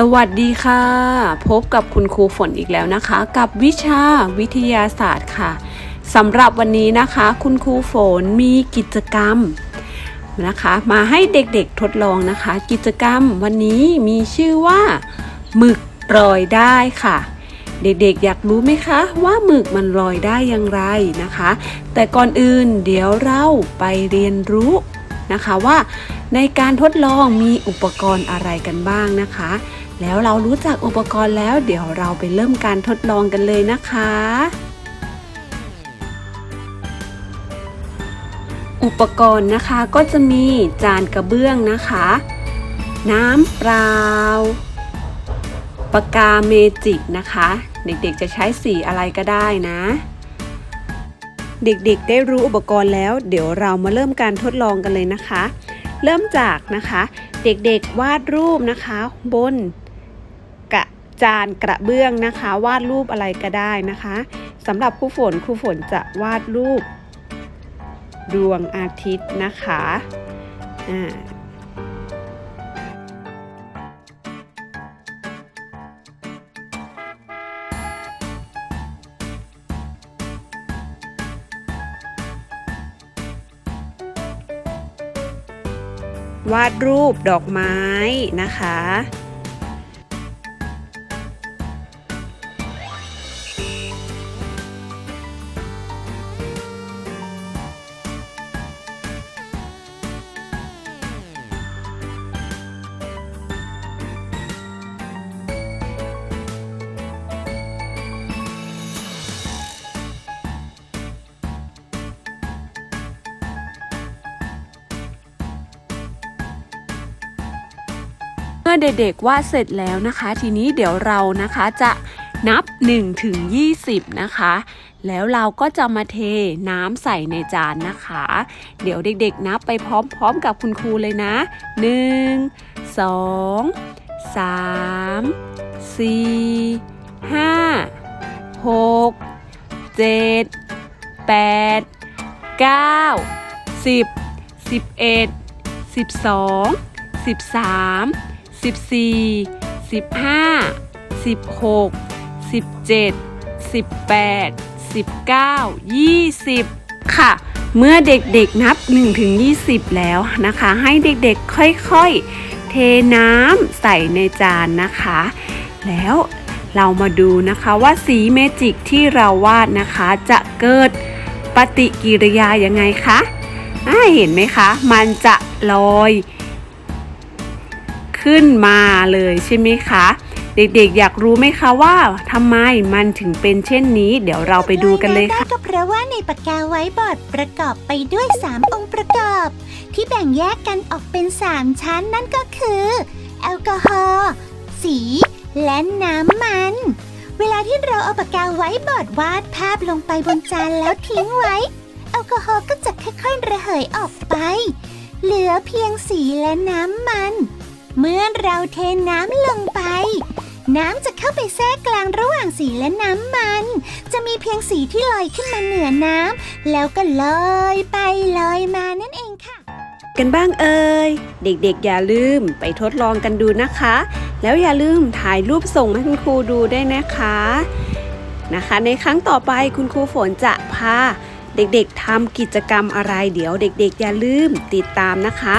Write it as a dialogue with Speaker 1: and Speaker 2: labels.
Speaker 1: สวัสดีค่ะ พบกับคุณครูฝนอีกแล้วนะคะ กับวิชาวิทยาศาสตร์ค่ะสำหรับวันนี้นะคะ คุณครูฝนมีกิจกรรมนะคะ มาให้เด็กๆทดลองนะคะ กิจกรรมวันนี้มีชื่อว่าหมึกลอยได้ค่ะ เด็กๆ อยากรู้ไหมคะว่าหมึกมันลอยได้อย่างไรนะคะ แต่ก่อนอื่นเดี๋ยวเราไปเรียนรู้นะคะว่าในการทดลองมีอุปกรณ์อะไรกันบ้างนะคะแล้วเรารู้จักอุปกรณ์แล้ว เดี๋ยวเราไปเริ่มการทดลองกันเลยนะคะ อุปกรณ์นะคะก็จะมีจานกระเบื้องนะคะ น้ำเปล่าปากกาเมจิกนะคะ เด็กๆจะใช้สีอะไรก็ได้นะ เด็กๆได้รู้อุปกรณ์แล้วเดี๋ยวเรามาเริ่มการทดลองกันเลยนะคะ เริ่มจากนะคะ เด็กๆวาดรูปนะคะ บนจานกระเบื้องนะคะ วาดรูปอะไรก็ได้นะคะสำหรับครูฝนครูฝนจะวาดรูป ดวงอาทิตย์นะคะอ่าวาดรูปดอกไม้นะคะเด็ก ๆวาดเสร็จแล้วนะคะ ทีนี้เดี๋ยวเรานะคะจะนับ 1 ถึง 20 นะคะ แล้วเราก็จะมาเทน้ำใส่ในจานนะคะ เดี๋ยวเด็ก ๆ นับไปพร้อม ๆ กับคุณครูเลยนะ 1 2 3 4 5 6 7 8 9 10 11 12 13สิบสี่สิบห้าสิบหกสิบเจ็ดสิบแปดสิบเก้ายี่สิบค่ะ เมื่อเด็กๆนับ1ถึง20 แล้วนะคะ ให้เด็กๆค่อยๆเทน้ำใส่ในจานนะคะ แล้วเรามาดูนะคะว่าสีเมจิกที่เราวาดนะคะจะเกิดปฏิกิริยายังไงคะเห็นไหมคะ มันจะลอยขึ้นมาเลยใช่ไหมคะเด็กๆอยากรู้ไหมคะว่าทำไมมันถึงเป็นเช่นนี้ เดี๋ยวเราไปดูกันเลยค่ะ
Speaker 2: ก็เพราะว่าในปากกาไว้บอร์ดประกอบไปด้วย3องค์ประกอบที่แบ่งแยกกันออกเป็น 3 ชั้นนั่นก็คือ แอลกอฮอล์สีและน้ำมัน เวลาที่เราเอาปากกาไว้บอร์ดวาดภาพลงไปบนจานแล้วทิ้งไว้แอลกอฮอล์ก็จะค่อยๆระเหยออกไป เหลือเพียงสีและน้ำมันเมื่อเราเทน้ำลงไป น้ำจะเข้าไปแทรกกลางระหว่างสีและน้ำมัน จะมีเพียงสีที่ลอยขึ้นมาเหนือน้ำ แล้วก็ลอยไปลอยมานั่นเองค่ะ
Speaker 1: กันบ้างเอ่ย เด็กๆอย่าลืมไปทดลองกันดูนะคะ แล้วอย่าลืมถ่ายรูปส่งให้คุณครูดูได้นะคะ นะคะในครั้งต่อไปคุณครูฝนจะพาเด็กๆทำกิจกรรมอะไร เดี๋ยวเด็กๆอย่าลืมติดตามนะคะ